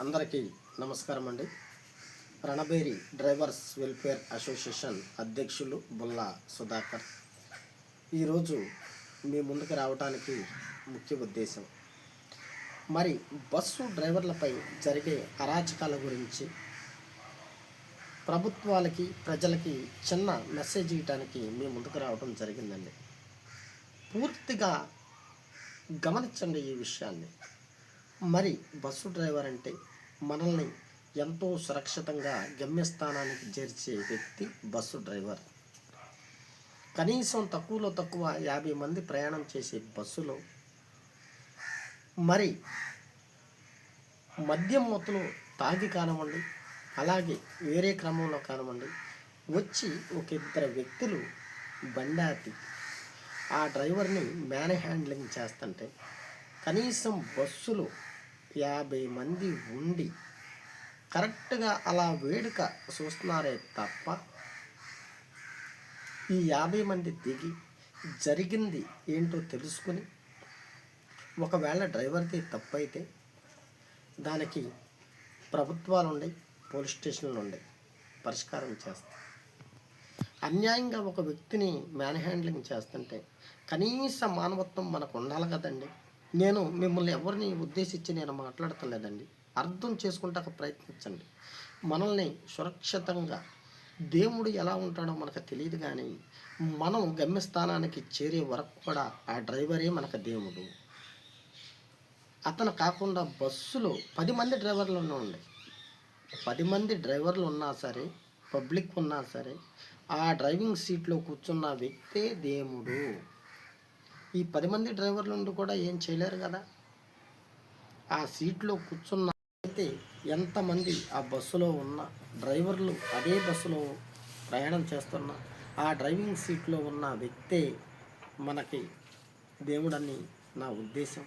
అందరికీ నమస్కారం అండి. రణబేరి డ్రైవర్స్ వెల్ఫేర్ అసోసియేషన్ అధ్యక్షులు బుల్లా సుధాకర్. ఈరోజు మీ ముందుకు రావడానికి ముఖ్య ఉద్దేశం. మరి బస్సు డ్రైవర్లపై జరిగే అరాచకాల గురించి ప్రభుత్వాలకి ప్రజలకి చిన్న మెసేజ్ ఇవ్వటానికి మీ ముందుకు రావడం జరిగిందండి. పూర్తిగా గమనించండి ఈ విషయాన్ని. మరి బస్సు డ్రైవర్ అంటే మనల్ని ఎంతో సురక్షితంగా గమ్యస్థానానికి చేర్చే వ్యక్తి బస్సు డ్రైవర్. కనీసం తక్కువలో తక్కువ యాభై మంది ప్రయాణం చేసే బస్సులో మరి మద్యం మొత్తంలో తాగి కానివ్వండి అలాగే వేరే క్రమంలో కానివ్వండి వచ్చి ఒక ఇద్దరు వ్యక్తులు బండాతి. ఆ డ్రైవర్ని మ్యాన్ హ్యాండ్లింగ్ చేస్తుంటే కనీసం బస్సులో యాభై మంది ఉండి కరెక్ట్గా అలా వేడుక చూస్తున్నారే తప్ప ఈ యాభై మంది దిగి జరిగింది ఏంటో తెలుసుకుని ఒకవేళ డ్రైవర్ది తప్పైతే దానికి ప్రభుత్వాలు ఉన్నాయి పోలీస్ స్టేషన్లు ఉన్నాయి పరిష్కారం చేస్తాయి అన్యాయంగా ఒక వ్యక్తిని మ్యాన్ హ్యాండ్లింగ్ చేస్తుంటే కనీస మానవత్వం మనకు ఉండాలి కదండి. నేను మిమ్మల్ని ఎవరిని ఉద్దేశించి నేను మాట్లాడతలేదండి. అర్థం చేసుకుంటాక ప్రయత్నించండి. మనల్ని సురక్షితంగా దేవుడు ఎలా ఉంటాడో మనకు తెలియదు కానీ మనం గమ్యస్థానానికి చేరే వరకు కూడా ఆ డ్రైవరే మనకు దేవుడు. అతను కాకుండా బస్సులో పది మంది డ్రైవర్లు ఉండండి పది మంది డ్రైవర్లు ఉన్నా సరే పబ్లిక్ ఉన్నా సరే ఆ డ్రైవింగ్ సీట్లో కూర్చున్న వ్యక్తే దేవుడు. ఈ పది మంది డ్రైవర్లు ఉండి కూడా ఏం చేయలేరు కదా? ఆ సీట్లో కూర్చున్న అయితే ఎంతమంది ఆ బస్సులో ఉన్న డ్రైవర్లు అదే బస్సులో ప్రయాణం చేస్తున్న ఆ డ్రైవింగ్ సీట్లో ఉన్న వ్యక్తే మనకి దేవుడని నా ఉద్దేశం.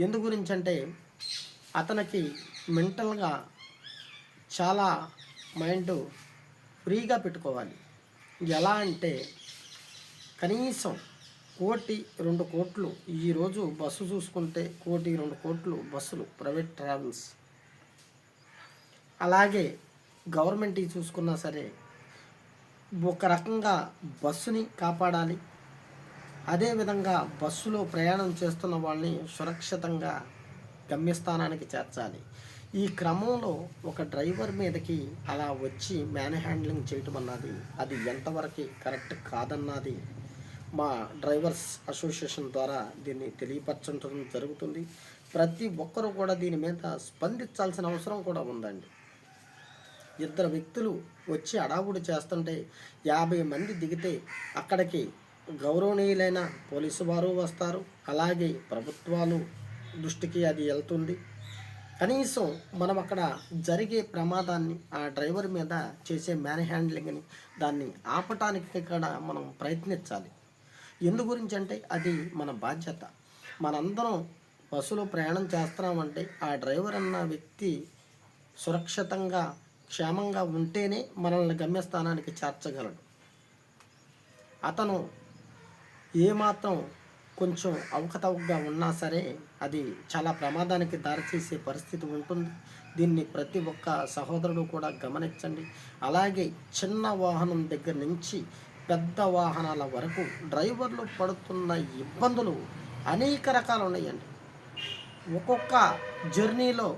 ఎందు గురించి అంటే అతనికి మెంటల్గా చాలా మైండ్ ఫ్రీగా పెట్టుకోవాలి. ఎలా అంటే కనీసం కోటి రెండు కోట్లు. ఈరోజు బస్సు చూసుకుంటే కోటి రెండు కోట్లు బస్సులు ప్రైవేట్ ట్రావెల్స్. అలాగే గవర్నమెంట్ చూసుకున్నా సరే ఒక రకంగా బస్సుని కాపాడాలి. అదేవిధంగా బస్సులో ప్రయాణం చేస్తున్న వాళ్ళని సురక్షితంగా గమ్యస్థానానికి చేర్చాలి. ఈ క్రమంలో ఒక డ్రైవర్ మీదకి అలా వచ్చి మ్యాన్ హ్యాండ్లింగ్ చేయటం అన్నది అది ఎంతవరకు కరెక్ట్ కాదన్నది మా డ్రైవర్స్ అసోసియేషన్ ద్వారా దీన్ని తెలియపరచడం జరుగుతుంది. ప్రతి ఒక్కరూ కూడా దీని మీద స్పందించాల్సిన అవసరం కూడా ఉందండి. ఇద్దరు వ్యక్తులు వచ్చి అడావుడి చేస్తుంటే యాభై మంది దిగితే అక్కడికి గౌరవనీయులైన పోలీసు వారు వస్తారు. అలాగే ప్రభుత్వాలు దృష్టికి అది వెళ్తుంది. కనీసం మనం అక్కడ జరిగే ప్రమాదాన్ని ఆ డ్రైవర్ మీద చేసే మ్యాన్ హ్యాండ్లింగ్ని దాన్ని ఆపటానికి ఇక్కడ మనం ప్రయత్నించాలి. ఎందు గురించి అంటే అది మన బాధ్యత. మనందరం బస్సులో ప్రయాణం చేస్తున్నామంటే ఆ డ్రైవర్ అన్న వ్యక్తి సురక్షితంగా క్షేమంగా ఉంటేనే మనల్ని గమ్యస్థానానికి చేర్చగలడు. అతను ఏమాత్రం కొంచెం అవకతవకగా ఉన్నా సరే అది చాలా ప్రమాదానికి దారితీసే పరిస్థితి ఉంటుంది. దీన్ని ప్రతి ఒక్క సహోదరుడు కూడా గమనించండి. అలాగే చిన్న వాహనం దగ్గర నుంచి పెద్ద వాహనాల వరకు డ్రైవర్లు పడుతున్న ఇబ్బందులు అనేక రకాలు ఉన్నాయండి. ఒక్కొక్క జర్నీలో